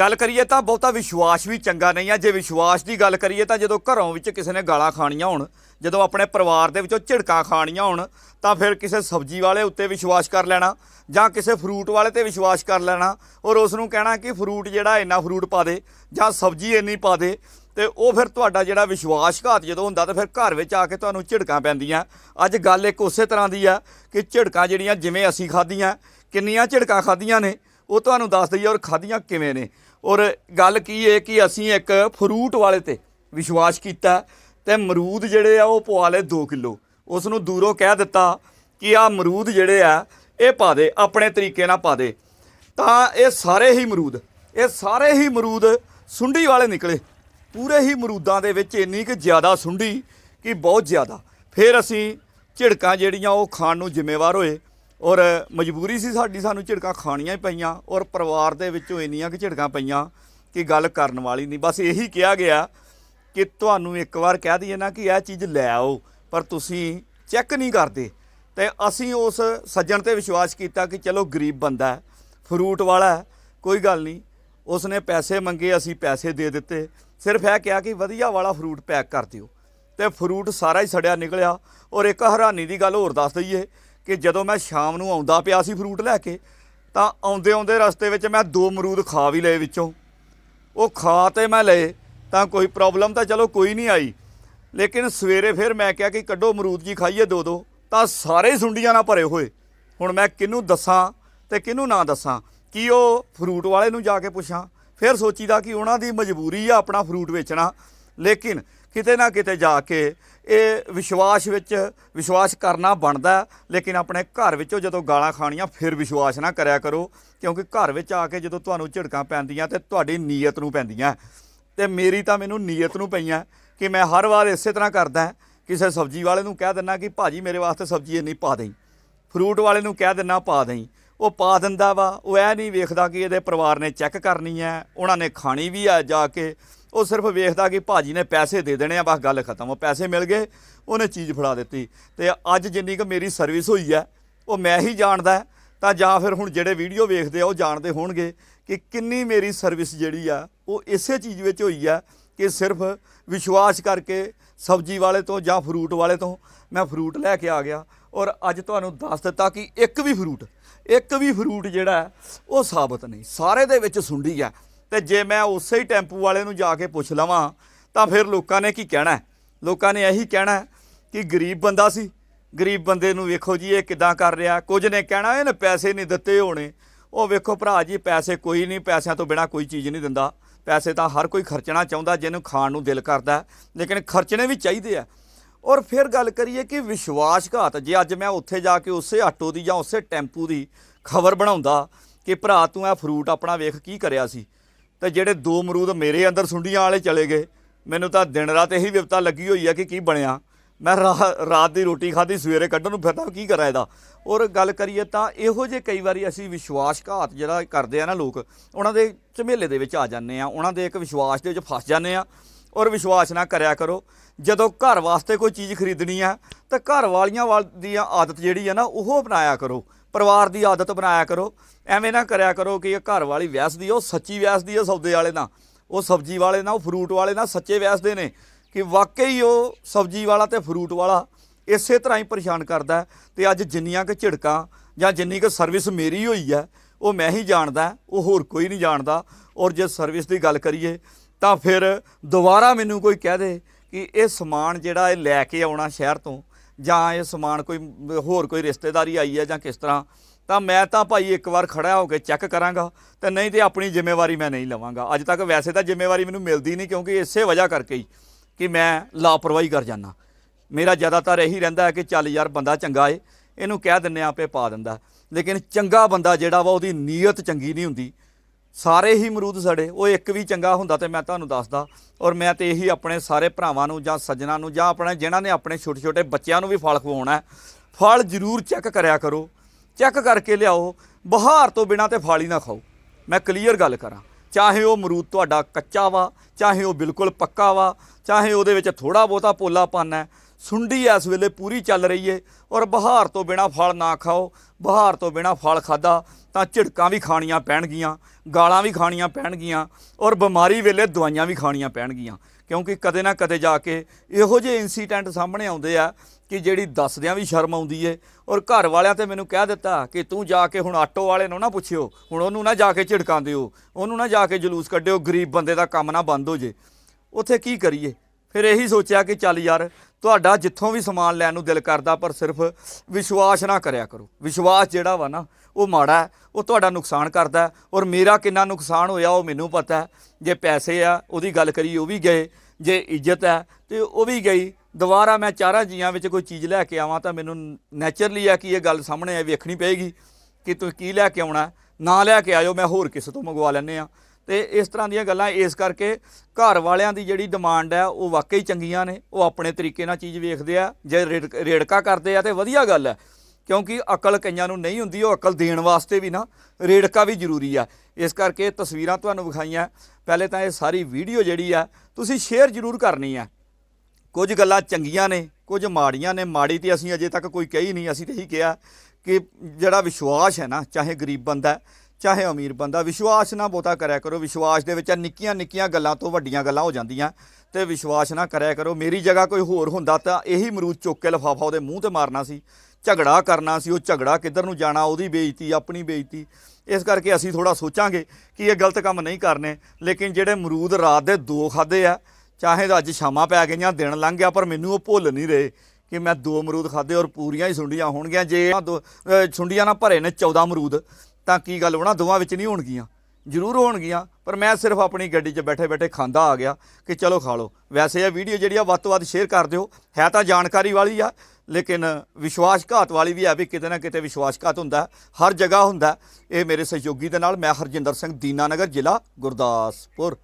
ਗੱਲ ਕਰੀਏ ਤਾਂ ਬਹੁਤਾ ਵਿਸ਼ਵਾਸ ਵੀ ਚੰਗਾ ਨਹੀਂ ਆ। ਜੇ ਵਿਸ਼ਵਾਸ ਦੀ ਗੱਲ ਕਰੀਏ ਤਾਂ ਜਦੋਂ ਘਰੋਂ ਵਿੱਚ ਕਿਸੇ ਨੇ ਗਾਲਾਂ ਖਾਣੀਆਂ ਹੋਣ, ਜਦੋਂ ਆਪਣੇ ਪਰਿਵਾਰ ਦੇ ਵਿੱਚੋਂ ਝਿੜਕਾਂ ਖਾਣੀਆਂ ਹੋਣ, ਤਾਂ ਫਿਰ ਕਿਸੇ ਸਬਜ਼ੀ ਵਾਲੇ ਉੱਤੇ ਵਿਸ਼ਵਾਸ ਕਰ ਲੈਣਾ ਜਾਂ ਕਿਸੇ ਫਰੂਟ ਵਾਲੇ ਤੇ ਵਿਸ਼ਵਾਸ ਕਰ ਲੈਣਾ ਔਰ ਉਸ ਨੂੰ ਕਹਿਣਾ ਕਿ ਫਰੂਟ ਜਿਹੜਾ ਇੰਨਾ ਫਰੂਟ ਪਾ ਦੇ ਜਾਂ ਸਬਜ਼ੀ ਇੰਨੀ ਪਾ ਦੇ ਤੇ ਉਹ ਫਿਰ ਤੁਹਾਡਾ ਜਿਹੜਾ ਵਿਸ਼ਵਾਸਘਾਤ ਜਦੋਂ ਹੁੰਦਾ ਤਾਂ ਫਿਰ ਘਰ ਵਿੱਚ ਆ ਕੇ ਤੁਹਾਨੂੰ ਝਿੜਕਾਂ ਪੈਂਦੀਆਂ। ਅੱਜ ਗੱਲ ਇੱਕ ਉਸੇ ਤਰ੍ਹਾਂ ਦੀ ਆ ਕਿ ਝਿੜਕਾਂ ਜਿਹੜੀਆਂ ਜਿਵੇਂ ਅਸੀਂ ਖਾਧੀਆਂ, ਕਿੰਨੀਆਂ ਝਿੜਕਾਂ ਖਾਧੀਆਂ ਨੇ ਉਹ ਤੁਹਾਨੂੰ ਦੱਸ ਦਈਏ ਔਰ ਖਾਧੀਆਂ ਕਿਵੇਂ ਨੇ। ਔਰ ਗੱਲ ਕੀ ਹੈ ਕਿ ਅਸੀਂ ਇੱਕ ਫਰੂਟ ਵਾਲੇ ਤੇ ਵਿਸ਼ਵਾਸ ਕੀਤਾ ਤੇ ਮਰੂਦ ਜਿਹੜੇ ਆ ਉਹ ਪਵਾ ਲਏ 2 ਕਿਲੋ। ਉਸ ਨੂੰ ਦੂਰੋਂ ਕਹਿ ਦਿੱਤਾ ਕਿ ਆ ਮਰੂਦ ਜਿਹੜੇ ਆ, ਇਹ ਪਾ ਦੇ, ਆਪਣੇ ਤਰੀਕੇ ਨਾਲ ਪਾ ਦੇ। ਤਾਂ ਇਹ ਸਾਰੇ ਹੀ ਅਮਰੂਦ, ਇਹ ਸਾਰੇ ਹੀ ਮਰੂਦ ਸੁੰਡੀ ਵਾਲੇ ਨਿਕਲੇ। ਪੂਰੇ ਹੀ ਮਰੂਦਾਂ ਦੇ ਵਿੱਚ ਇੰਨੀ ਕਿ ਜ਼ਿਆਦਾ ਸੁੰਡੀ ਕਿ ਬਹੁਤ ਜ਼ਿਆਦਾ। ਫਿਰ ਅਸੀਂ ਝਿੜਕਾਂ ਜਿਹੜੀਆਂ ਉਹ ਖਾਣ ਨੂੰ ਜ਼ਿੰਮੇਵਾਰ ਹੋਏ। ਔਰ ਮਜਬੂਰੀ ਸੀ ਸਾਡੀ, ਸਾਨੂੰ ਝਿੜਕਾਂ ਖਾਣੀਆਂ ਹੀ ਪਈਆਂ, ਔਰ ਪਰਿਵਾਰ ਦੇ ਵਿੱਚੋਂ ਇੰਨੀਆਂ ਕਿ ਝਿੜਕਾਂ ਪਈਆਂ ਕਿ ਗੱਲ ਕਰਨ ਵਾਲੀ ਨਹੀਂ। ਬਸ ਇਹੀ ਕਿਹਾ ਗਿਆ ਕਿ ਤੁਹਾਨੂੰ ਇੱਕ ਵਾਰ ਕਹਿ ਦਈਏ ਨਾ ਕਿ ਇਹ ਚੀਜ਼ ਲੈ ਆਓ, ਪਰ ਤੁਸੀਂ ਚੈੱਕ ਨਹੀਂ ਕਰਦੇ। ਤੇ ਅਸੀਂ ਉਸ ਸੱਜਣ ਤੇ ਵਿਸ਼ਵਾਸ ਕੀਤਾ ਕਿ ਚਲੋ ਗਰੀਬ ਬੰਦਾ ਹੈ, ਫਰੂਟ ਵਾਲਾ ਹੈ, ਕੋਈ ਗੱਲ ਨਹੀਂ। ਉਸਨੇ ਪੈਸੇ ਮੰਗੇ, ਅਸੀਂ ਪੈਸੇ ਦੇ ਦਿੱਤੇ। ਸਿਰਫ ਇਹ ਕਿਹਾ ਕਿ ਵਧੀਆ ਵਾਲਾ ਫਰੂਟ ਪੈਕ ਕਰ ਦਿਓ। ਤੇ ਫਰੂਟ ਸਾਰਾ ਹੀ ਸੜਿਆ ਨਿਕਲਿਆ, ਔਰ ਇੱਕ ਹੈਰਾਨੀ ਦੀ ਗੱਲ ਹੋਰ ਦੱਸ ਦਈਏ ਕਿ ਜਦੋਂ ਮੈਂ ਸ਼ਾਮ ਨੂੰ ਆਉਂਦਾ ਪਿਆ ਸੀ ਫਰੂਟ ਲੈ ਕੇ, ਤਾਂ ਆਉਂਦੇ ਆਉਂਦੇ ਰਸਤੇ ਵਿੱਚ ਮੈਂ ਦੋ ਅਮਰੂਦ ਖਾ ਵੀ ਲਏ ਵਿੱਚੋਂ। ਉਹ ਖਾ ਤੇ ਮੈਂ ਲਏ, ਤਾਂ ਕੋਈ ਪ੍ਰੋਬਲਮ ਤਾਂ ਚਲੋ ਕੋਈ ਨਹੀਂ ਆਈ। ਲੇਕਿਨ ਸਵੇਰੇ ਫਿਰ ਮੈਂ ਕਿਹਾ ਕਿ ਕੱਢੋ ਅਮਰੂਦ ਜੀ ਖਾਈਏ ਦੋ ਦੋ ਤਾਂ ਸਾਰੇ ਸੁੰਡੀਆਂ ਨਾਲ ਭਰੇ ਹੋਏ। ਹੁਣ ਮੈਂ ਕਿਹਨੂੰ ਦੱਸਾਂ ਤੇ ਕਿਹਨੂੰ ਨਾ ਦੱਸਾਂ? ਕੀ ਉਹ ਫਰੂਟ ਵਾਲੇ ਨੂੰ ਜਾ ਕੇ ਪੁੱਛਾਂ? ਫਿਰ ਸੋਚੀਦਾ ਕਿ ਉਹਨਾਂ ਦੀ ਮਜਬੂਰੀ ਆ ਆਪਣਾ ਫਰੂਟ ਵੇਚਣਾ। ਲੇਕਿਨ ਕਿਤੇ ਨਾ ਕਿਤੇ ਜਾ ਕੇ ਇਹ ਵਿਸ਼ਵਾਸ ਵਿੱਚ ਵਿਸ਼ਵਾਸ ਕਰਨਾ ਬਣਦਾ ਲੇਕਿਨ ਆਪਣੇ ਘਰ ਵਿੱਚੋਂ ਜਦੋਂ ਗਾਲਾਂ ਖਾਣੀਆਂ, ਫਿਰ ਵਿਸ਼ਵਾਸ ਨਾ ਕਰਿਆ ਕਰੋ। ਕਿਉਂਕਿ ਘਰ ਵਿੱਚ ਆ ਕੇ ਜਦੋਂ ਤੁਹਾਨੂੰ ਝਿੜਕਾਂ ਪੈਂਦੀਆਂ ਤੇ ਤੁਹਾਡੀ ਨੀਅਤ ਨੂੰ ਪੈਂਦੀਆਂ। ਤੇ ਮੇਰੀ ਤਾਂ ਮੈਨੂੰ ਨੀਅਤ ਨੂੰ ਪਈਆਂ ਕਿ ਮੈਂ ਹਰ ਵਾਰ ਇਸੇ ਤਰ੍ਹਾਂ ਕਰਦਾ ਕਿਸੇ ਸਬਜ਼ੀ ਵਾਲੇ ਨੂੰ ਕਹਿ ਦਿੰਦਾ ਕਿ ਭਾਜੀ ਮੇਰੇ ਵਾਸਤੇ ਸਬਜ਼ੀ ਇੰਨੀ ਪਾ ਦੇਈ। ਫਰੂਟ ਵਾਲੇ ਨੂੰ ਕਹਿ ਦਿੰਦਾ ਪਾ ਦੇਈ। ਉਹ ਪਾ ਦਿੰਦਾ ਵਾ। ਉਹ ਇਹ ਨਹੀਂ ਵੇਖਦਾ ਕਿ ਇਹਦੇ ਪਰਿਵਾਰ ਨੇ ਚੈੱਕ ਕਰਨੀ ਹੈ। ਉਹਨਾਂ ਨੇ ਖਾਣੀ ਵੀ ਆ ਜਾ ਕੇ। ਉਹ ਸਿਰਫ ਵੇਖਦਾ ਕਿ ਭਾਜੀ ਨੇ ਪੈਸੇ ਦੇ ਦੇਣੇ ਆ, ਬਸ ਗੱਲ ਖਤਮ। ਉਹ ਪੈਸੇ ਮਿਲ ਗਏ, ਉਹਨੇ ਚੀਜ਼ ਫੜਾ ਦਿੱਤੀ। ਤੇ ਅੱਜ ਜਿੰਨੀ ਕੁ ਮੇਰੀ ਸਰਵਿਸ ਹੋਈ ਹੈ, ਉਹ ਮੈਂ ਹੀ ਜਾਣਦਾ ਤਾਂ ਜਾਂ ਫਿਰ ਹੁਣ ਜਿਹੜੇ ਵੀਡੀਓ ਵੇਖਦੇ ਆ, ਉਹ ਜਾਣਦੇ ਹੋਣਗੇ ਕਿ ਕਿੰਨੀ ਮੇਰੀ ਸਰਵਿਸ ਜਿਹੜੀ ਆ, ਉਹ ਇਸੇ ਚੀਜ਼ ਵਿੱਚ ਹੋਈ ਆ ਕਿ ਸਿਰਫ ਵਿਸ਼ਵਾਸ ਕਰਕੇ ਸਬਜ਼ੀ ਵਾਲੇ ਤੋਂ ਜਾਂ ਫਰੂਟ ਵਾਲੇ ਤੋਂ ਮੈਂ ਫਰੂਟ ਲੈ ਕੇ ਆ ਗਿਆ। ਔਰ ਅੱਜ ਤੁਹਾਨੂੰ ਦੱਸ ਦਿੱਤਾ ਕਿ ਇੱਕ ਵੀ ਫਰੂਟ ਇੱਕ ਵੀ ਫਰੂਟ ਜਿਹੜਾ ਉਹ ਸਾਬਤ ਨਹੀਂ। ਸਾਰੇ ਦੇ ਵਿੱਚ ਸੁੰਡੀ ਆ ਤੇ ਜੇ ਮੈਂ ਉਸੇ ਹੀ ਟੈਂਪੂ ਵਾਲੇ ਨੂੰ ਜਾ ਕੇ ਪੁੱਛ ਲਵਾਂ, ਤਾਂ ਫਿਰ ਲੋਕਾਂ ਨੇ ਕੀ ਕਹਿਣਾ ਲੋਕਾਂ ਨੇ ਇਹੀ ਕਹਿਣਾ ਕਿ ਗਰੀਬ ਬੰਦਾ ਸੀ। ਗਰੀਬ ਬੰਦੇ ਨੂੰ ਵੇਖੋ ਜੀ, ਇਹ ਕਿਦਾਂ ਕਰ ਰਿਹਾ। ਕੁਝ ਨੇ ਕਹਿਣਾ, ਇਹਨੇ ਪੈਸੇ ਨਹੀਂ ਦਿੱਤੇ ਹੋਣੇ। ਉਹ ਵੇਖੋ ਭਰਾ ਜੀ, ਪੈਸੇ ਕੋਈ ਨਹੀਂ, ਪੈਸਿਆਂ ਤੋਂ ਬਿਨਾ ਕੋਈ ਚੀਜ਼ ਨਹੀਂ ਦਿੰਦਾ। ਪੈਸੇ ਤਾਂ ਹਰ ਕੋਈ ਖਰਚਣਾ ਚਾਹੁੰਦਾ, ਜਿਹਨੂੰ ਖਾਣ ਨੂੰ ਦਿਲ ਕਰਦਾ ਲੇਕਿਨ ਖਰਚਣੇ ਵੀ ਚਾਹੀਦੇ ਆ। ਔਰ ਫਿਰ ਗੱਲ ਕਰੀਏ ਕਿ ਵਿਸ਼ਵਾਸਘਾਤ, ਜੇ ਅੱਜ ਮੈਂ ਉੱਥੇ ਜਾ ਕੇ ਉਸੇ ਆਟੋ ਦੀ ਜਾਂ ਉਸੇ ਟੈਂਪੂ ਦੀ ਖਬਰ ਬਣਾਉਂਦਾ ਕਿ ਭਰਾ ਤੂੰ ਇਹ ਫਰੂਟ ਆਪਣਾ ਵੇਖ ਕੀ ਕਰਿਆ ਸੀ ਤੇ ਜਿਹੜੇ ਦੋ ਅਮਰੂਦ ਮੇਰੇ ਅੰਦਰ ਸੁੰਡੀਆਂ ਵਾਲੇ ਚਲੇ ਗਏ, ਮੈਨੂੰ ਤਾਂ ਦਿਨ ਰਾਤ ਇਹੀ ਵਿਪਤਾ ਲੱਗੀ ਹੋਈ ਹੈ ਕਿ ਕੀ ਬਣਿਆ। ਮੈਂ ਰਾ- ਰਾਤ ਦੀ ਰੋਟੀ ਖਾਧੀ, ਸਵੇਰੇ ਕੱਢਣ ਨੂੰ ਫਿਰਦਾ, ਕੀ ਕਰਾਂ ਇਹਦਾ? ਔਰ ਗੱਲ ਕਰੀਏ ਤਾਂ ਇਹੋ ਜੇ ਕਈ ਵਾਰੀ ਅਸੀਂ ਵਿਸ਼ਵਾਸਘਾਤ ਜਿਹੜਾ ਕਰਦੇ ਆ ਨਾ ਲੋਕ, ਉਹਨਾਂ ਦੇ ਝਮੇਲੇ ਦੇ ਵਿੱਚ ਆ ਜਾਂਦੇ ਆ, ਉਹਨਾਂ ਦੇ ਇੱਕ ਵਿਸ਼ਵਾਸ ਦੇ ਵਿੱਚ ਫਸ ਜਾਂਦੇ ਆ। ਔਰ ਵਿਸ਼ਵਾਸ ਨਾ ਕਰਿਆ ਕਰੋ, ਜਦੋਂ ਘਰ ਵਾਸਤੇ ਕੋਈ ਚੀਜ਼ ਖਰੀਦਣੀ ਆ, ਤਾਂ ਘਰ ਵਾਲੀਆਂ ਵਾਲ ਦੀਆਂ ਆਦਤ ਜਿਹੜੀ ਆ ਨਾ, ਉਹ ਅਪਣਾਇਆ ਕਰੋ। ਪਰਿਵਾਰ ਦੀ ਆਦਤ ਬਣਾਇਆ ਕਰੋ। ਐਵੇਂ ਨਾ ਕਰਿਆ ਕਰੋ ਕਿ ਇਹ ਘਰ ਵਾਲੀ ਵੈਸਦੀ ਆ, ਉਹ ਸੱਚੀ ਵੈਸਦੀ ਹੈ ਸੌਦੇ ਵਾਲੇ ਨਾਲ ਉਹ ਸਬਜ਼ੀ ਵਾਲੇ ਨਾਲ ਉਹ ਫਰੂਟ ਵਾਲੇ ਨਾਲ ਸੱਚੇ ਵੈਸਦੇ ਨੇ ਕਿ ਵਾਕਈ ਉਹ ਸਬਜ਼ੀ ਵਾਲਾ ਤੇ ਫਰੂਟ ਵਾਲਾ ਇਸੇ ਤਰ੍ਹਾਂ ਹੀ ਪਰੇਸ਼ਾਨ ਕਰਦਾ ਹੈ। ਤੇ ਅੱਜ ਜਿੰਨੀਆਂ ਕਿ ਝਿੜਕਾਂ ਜਾਂ ਜਿੰਨੀ ਕਿ ਸਰਵਿਸ ਮੇਰੀ ਹੋਈ ਹੈ, ਉਹ ਮੈਂ ਹੀ ਜਾਣਦਾ ਉਹ ਹੋਰ ਕੋਈ ਨਹੀਂ ਜਾਣਦਾ। ਔਰ ਜੇ ਸਰਵਿਸ ਦੀ ਗੱਲ ਕਰੀਏ, ਤਾਂ ਫਿਰ ਦੁਬਾਰਾ ਮੈਨੂੰ ਕੋਈ ਕਹਿ ਦੇ ਕਿ ਇਹ ਸਮਾਨ ਜਿਹੜਾ ਇਹ ਲੈ ਕੇ ਆਉਣਾ ਸ਼ਹਿਰ ਤੋਂ ਜਾਂ ਇਹ ਸਮਾਨ ਕੋਈ, ਹੋਰ ਕੋਈ ਰਿਸ਼ਤੇਦਾਰੀ ਆਈ ਹੈ ਜਾਂ ਕਿਸ ਤਰ੍ਹਾਂ, ਤਾਂ ਮੈਂ ਤਾਂ ਭਾਈ ਇੱਕ ਵਾਰ ਖੜਾ ਹੋ ਕੇ ਚੈੱਕ ਕਰਾਂਗਾ ਤੇ ਨਹੀਂ ਤੇ ਆਪਣੀ ਜ਼ਿੰਮੇਵਾਰੀ ਮੈਂ ਨਹੀਂ ਲਵਾਂਗਾ। ਅੱਜ ਤੱਕ ਵੈਸੇ ਤਾਂ ਜ਼ਿੰਮੇਵਾਰੀ ਮੈਨੂੰ ਮਿਲਦੀ ਨਹੀਂ ਕਿਉਂਕਿ ਇਸੇ ਵਜ੍ਹਾ ਕਰਕੇ ਹੀ ਕਿ ਮੈਂ ਲਾਪਰਵਾਹੀ ਕਰ ਜਾਂਦਾ। ਮੇਰਾ ਜ਼ਿਆਦਾਤਰ ਇਹੀ ਰਹਿੰਦਾ ਹੈ ਕਿ ਚੱਲ ਯਾਰ ਬੰਦਾ ਚੰਗਾ ਏ, ਇਹਨੂੰ ਕਹਿ ਦਿੰਨੇ ਆ ਆਪੇ ਪਾ ਦਿੰਦਾ। ਲੇਕਿਨ ਚੰਗਾ ਬੰਦਾ ਜਿਹੜਾ ਵਾ ਉਹਦੀ ਨੀਅਤ ਚੰਗੀ ਨਹੀਂ ਹੁੰਦੀ। ਸਾਰੇ ਹੀ ਅਮਰੂਦ ਸੜੇ। ਉਹ ਇੱਕ ਵੀ ਚੰਗਾ ਹੁੰਦਾ ਤੇ ਮੈਂ ਤੁਹਾਨੂੰ ਦੱਸਦਾ। ਔਰ ਮੈਂ ਤੇ ਇਹੀ ਆਪਣੇ ਸਾਰੇ ਭਰਾਵਾਂ ਨੂੰ ਜਾਂ ਸੱਜਣਾ ਨੂੰ ਜਾਂ ਆਪਣੇ ਜਿਨ੍ਹਾਂ ਨੇ ਆਪਣੇ ਛੋਟੇ ਛੋਟੇ ਬੱਚਿਆਂ ਨੂੰ ਵੀ ਫਲ ਖਵਾਉਣਾ ਫਲ ਜ਼ਰੂਰ ਚੈੱਕ ਕਰਿਆ ਕਰੋ। ਚੈੱਕ ਕਰਕੇ ਲਿਆਓ। ਬਹਾਰ ਤੋਂ ਬਿਨਾ ਤੇ ਫਲ ਹੀ ਨਾ ਖਾਓ। ਮੈਂ ਕਲੀਅਰ ਗੱਲ ਕਰਾਂ। ਚਾਹੇ ਉਹ ਅਮਰੂਦ ਤੁਹਾਡਾ ਕੱਚਾ ਵਾ ਚਾਹੇ ਉਹ ਬਿਲਕੁਲ ਪੱਕਾ ਵਾ, ਚਾਹੇ ਉਹਦੇ ਵਿੱਚ ਥੋੜਾ ਬਹੁਤਾ ਪੋਲਾਪਨ ਹੈ, ਸੁੰਡੀ ਇਸ ਵੇਲੇ ਪੂਰੀ ਚੱਲ ਰਹੀ ਏ ਔਰ ਬਹਾਰ ਤੋਂ ਬਿਨਾ ਫਲ ਨਾ ਖਾਓ, ਬਹਾਰ ਤੋਂ ਬਿਨਾ ਫਲ ਖਾਦਾ ਤਾਂ ਝਿੜਕਾਂ ਵੀ ਖਾਣੀਆਂ ਪੈਣਗੀਆਂ, ਗਾਲਾਂ ਵੀ ਖਾਣੀਆਂ ਪੈਣਗੀਆਂ ਔਰ ਬਿਮਾਰੀ ਵੇਲੇ ਦਵਾਈਆਂ ਵੀ ਖਾਣੀਆਂ ਪੈਣਗੀਆਂ। ਕਿਉਂਕਿ ਕਦੇ ਨਾ ਕਦੇ ਜਾ ਕੇ ਇਹੋ ਜਿਹੇ ਇਨਸੀਡੈਂਟ ਸਾਹਮਣੇ ਆਉਂਦੇ ਆ ਕਿ ਜਿਹੜੀ ਦੱਸਦਿਆਂ ਵੀ ਸ਼ਰਮ ਆਉਂਦੀ ਏ ਔਰ ਘਰ ਵਾਲਿਆਂ ਤੇ ਮੈਨੂੰ ਕਹਿ ਦਿੱਤਾ ਕਿ ਤੂੰ ਜਾ ਕੇ ਹੁਣ ਆਟੋ ਵਾਲੇ ਨੂੰ ਨਾ ਪੁੱਛਿਓ, ਹੁਣ ਉਹਨੂੰ ਨਾ ਜਾ ਕੇ ਝਿੜਕਾਂ ਦਿਓ, ਉਹਨੂੰ ਨਾ ਜਾ ਕੇ ਜਲੂਸ ਕੱਢਿਓ, ਗਰੀਬ ਬੰਦੇ ਦਾ ਕੰਮ ਨਾ ਬੰਦ ਹੋ ਜੇ। ਉੱਥੇ ਕੀ ਕਰੀਏ? ਫਿਰ ਇਹੀ ਸੋਚਿਆ ਕਿ ਚੱਲ ਯਾਰ, ਤੁਹਾਡਾ ਜਿੱਥੋਂ ਵੀ ਸਮਾਨ ਲੈਣ ਨੂੰ ਦਿਲ ਕਰਦਾ, ਪਰ ਸਿਰਫ ਵਿਸ਼ਵਾਸ ਨਾ ਕਰਿਆ ਕਰੋ। ਵਿਸ਼ਵਾਸ ਜਿਹੜਾ ਵਾ ਨਾ, ਉਹ ਮਾੜਾ ਹੈ, ਉਹ ਤੁਹਾਡਾ ਨੁਕਸਾਨ ਕਰਦਾ ਔਰ ਮੇਰਾ ਕਿੰਨਾ ਨੁਕਸਾਨ ਹੋਇਆ, ਉਹ ਮੈਨੂੰ ਪਤਾ ਹੈ। ਜੇ ਪੈਸੇ ਆ, ਉਹਦੀ ਗੱਲ ਕਰੀ ਉਹ ਵੀ ਗਏ। ਜੇ ਇੱਜ਼ਤ ਹੈ, ਤੇ ਉਹ ਵੀ ਗਈ। ਦੁਬਾਰਾ ਮੈਂ ਚਾਰਾਂ ਜੀਆਂ ਵਿੱਚ ਕੋਈ ਚੀਜ਼ ਲੈ ਕੇ ਆਵਾਂ, ਤਾਂ ਮੈਨੂੰ ਨੇਚਰਲੀ ਆ ਕਿ ਇਹ ਗੱਲ ਸਾਹਮਣੇ ਆ ਵੇਖਣੀ ਪਏਗੀ ਕਿ ਤੁਸੀਂ ਕੀ ਲੈ ਕੇ ਆਉਣਾ ਨਾ ਲੈ ਕੇ ਆਇਓ, ਮੈਂ ਹੋਰ ਕਿਸੇ ਤੋਂ ਮੰਗਵਾ ਲੈਂਦੇ ਆ ਤੇ ਇਸ ਤਰ੍ਹਾਂ ਦੀਆਂ ਗੱਲਾਂ ਇਸ ਕਰਕੇ ਘਰ ਵਾਲਿਆਂ ਦੀ ਜਿਹੜੀ ਡਿਮਾਂਡ ਹੈ, ਉਹ ਵਾਕਈ ਚੰਗੀਆਂ ਨੇ, ਉਹ ਆਪਣੇ ਤਰੀਕੇ ਨਾਲ ਚੀਜ਼ ਵੇਖਦੇ ਆ, ਜੇ ਰੇੜ- ਰੇੜਕਾ ਕਰਦੇ ਆ ਤੇ ਵਧੀਆ ਗੱਲ ਹੈ, ਕਿਉਂਕਿ ਅਕਲ ਕਈਆਂ ਨੂੰ ਨਹੀਂ ਹੁੰਦੀ, ਉਹ ਅਕਲ ਦੇਣ ਵਾਸਤੇ ਵੀ ਨਾ, ਰੇੜਕਾ ਵੀ ਜ਼ਰੂਰੀ ਆ। ਇਸ ਕਰਕੇ ਤਸਵੀਰਾਂ ਤੁਹਾਨੂੰ ਵਿਖਾਈਆਂ, ਪਹਿਲੇ ਤਾਂ ਇਹ ਸਾਰੀ ਵੀਡੀਓ ਜਿਹੜੀ ਆ, ਤੁਸੀਂ ਸ਼ੇਅਰ ਜ਼ਰੂਰ ਕਰਨੀ ਆ। ਕੁਝ ਗੱਲਾਂ ਚੰਗੀਆਂ ਨੇ, ਕੁਝ ਮਾੜੀਆਂ ਨੇ, ਮਾੜੀ ਤੇ ਅਸੀਂ ਅਜੇ ਤੱਕ ਕੋਈ ਕਹੀ ਨਹੀਂ, ਅਸੀਂ ਤੇ ਇਹੀ ਕਿਹਾ ਕਿ ਜਿਹੜਾ ਵਿਸ਼ਵਾਸ ਹੈ ਨਾ, ਚਾਹੇ ਗਰੀਬ ਬੰਦਾ ਚਾਹੇ ਅਮੀਰ ਬੰਦਾ, ਵਿਸ਼ਵਾਸ ਨਾ ਬਹੁਤਾ ਕਰਿਆ ਕਰੋ। ਵਿਸ਼ਵਾਸ ਦੇ ਵਿੱਚ ਨਿੱਕੀਆਂ ਨਿੱਕੀਆਂ ਗੱਲਾਂ ਤੋਂ ਵੱਡੀਆਂ ਗੱਲਾਂ ਹੋ ਜਾਂਦੀਆਂ ਤੇ ਵਿਸ਼ਵਾਸ ਨਾ ਕਰਿਆ ਕਰੋ। ਮੇਰੀ ਜਗ੍ਹਾ ਕੋਈ ਹੋਰ ਹੁੰਦਾ ਤਾਂ ਇਹੀ ਮਰੂਦ ਚੁੱਕ ਕੇ ਲਫਾਫਾ ਉਹਦੇ ਮੂੰਹ ਤੇ ਮਾਰਨਾ ਸੀ, ਝਗੜਾ ਕਰਨਾ ਸੀ, ਉਹ ਝਗੜਾ ਕਿੱਧਰ ਨੂੰ ਜਾਣਾ, ਉਹਦੀ ਬੇਇੱਜ਼ਤੀ, ਆਪਣੀ ਬੇਇੱਜ਼ਤੀ। ਇਸ ਕਰਕੇ ਅਸੀਂ ਥੋੜਾ ਸੋਚਾਂਗੇ ਕਿ ਇਹ ਗਲਤ ਕੰਮ ਨਹੀਂ ਕਰਨੇ, ਲੇਕਿਨ ਜਿਹੜੇ ਮਰੂਦ ਰਾਤ ਦੇ ਦੋ ਖਾਦੇ ਆ, ਚਾਹੇ ਤਾਂ ਅੱਜ ਸ਼ਾਮਾਂ ਪੈ ਗਈਆਂ, ਦਿਨ ਲੰਘ ਗਿਆ, ਪਰ ਮੈਨੂੰ ਉਹ ਭੁੱਲ ਨਹੀਂ ਰਹੇ ਕਿ ਮੈਂ ਦੋ ਅਮਰੂਦ ਖਾਦੇ ਔਰ ਪੂਰੀਆਂ ਹੀ ਸੁੰਡੀਆਂ ਹੋਣਗੀਆਂ। ਜੇ ਦੋ ਸੁੰਡੀਆਂ ਨਾਲ ਭਰੇ ਨੇ 14 ਅਮਰੂਦ ਤਾਂ ਕੀ ਗੱਲ ਹੋਣਾ? ਦੋਵਾਂ ਵਿੱਚ ਨਹੀਂ ਹੋਣਗੀਆਂ। ਜ਼ਰੂਰ ਹੋਣਗੀਆਂ, ਪਰ ਮੈਂ ਸਿਰਫ ਆਪਣੀ ਗੱਡੀ 'ਚ ਬੈਠੇ ਬੈਠੇ ਖਾਂਦਾ ਆ ਗਿਆ ਕਿ ਚਲੋ ਖਾ ਲਓ। ਵੈਸੇ ਇਹ ਵੀਡੀਓ ਜਿਹੜੀ ਆ, ਵੱਧ ਤੋਂ ਵੱਧ ਸ਼ੇਅਰ ਕਰ ਦਿਓ। ਹੈ ਤਾਂ ਜਾਣਕਾਰੀ ਵਾਲੀ ਆ, ਲੇਕਿਨ ਵਿਸ਼ਵਾਸਘਾਤ ਵਾਲੀ ਵੀ ਹੈ ਵੀ ਕਿਤੇ ਨਾ ਕਿਤੇ ਵਿਸ਼ਵਾਸਘਾਤ ਹੁੰਦਾ ਹਰ ਜਗ੍ਹਾ ਹੁੰਦਾ ਇਹ ਮੇਰੇ ਸਹਿਯੋਗੀ ਦੇ ਨਾਲ ਮੈਂ ਹਰਜਿੰਦਰ ਸਿੰਘ ਦੀਨਾਨਗਰ, ਜ਼ਿਲ੍ਹਾ ਗੁਰਦਾਸਪੁਰ।